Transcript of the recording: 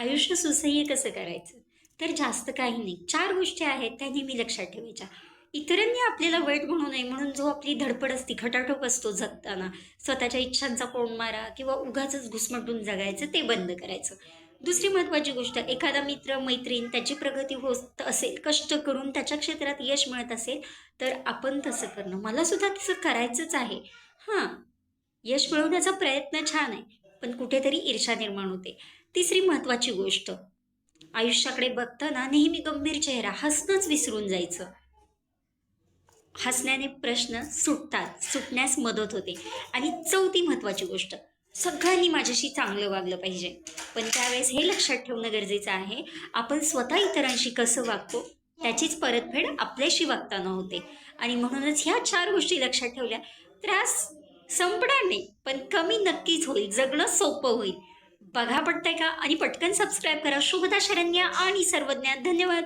आयुष्य सुसह्य कसं करायचं? तर जास्त काही नाही. चार गोष्टी आहेत त्या नेहमी लक्षात ठेवायच्या. इतरांनी आपल्याला वाईट म्हणू नये म्हणून जो आपली धडपड असते खटाटोप असतो जगताना स्वतःच्या इच्छांचा कोण मारा किंवा उगाच घुसमटून जगायचं ते बंद करायचं. दुसरी महत्त्वाची गोष्ट एखादा मित्र मैत्रीण त्याची प्रगती होत असेल कष्ट करून त्याच्या क्षेत्रात यश मिळत असेल तर आपण तसं करणं. मला सुद्धा तसं करायचंच आहे. हां यश मिळवण्याचा प्रयत्न छान आहे पण कुठेतरी ईर्षा निर्माण होते. तिसरी महत्त्वाची गोष्ट. आयुष्याकडे बघताना नेहमी गंभीर चेहरा हसणंच विसरून जायचं. हसण्याने प्रश्न सुटतात सुटण्यास मदत होते. आणि चौथी महत्त्वाची गोष्ट सगळ्यांनी माझ्याशी चांगलं वागलं पाहिजे. पण त्यावेळेस हे लक्षात ठेवणं गरजेचं आहे आपण स्वतः इतरांशी कसं वागतो त्याचीच परतफेड आपल्याशी वागताना होते. आणि म्हणूनच ह्या चार गोष्टी लक्षात ठेवल्या त्रास संपणार नाही पण कमी नक्कीच होईल जगणं सोपं होईल. बघा पटतंय का? आणि पटकन सबस्क्राईब करा. शुभदा शरण्या आणि सर्वज्ञा. धन्यवाद.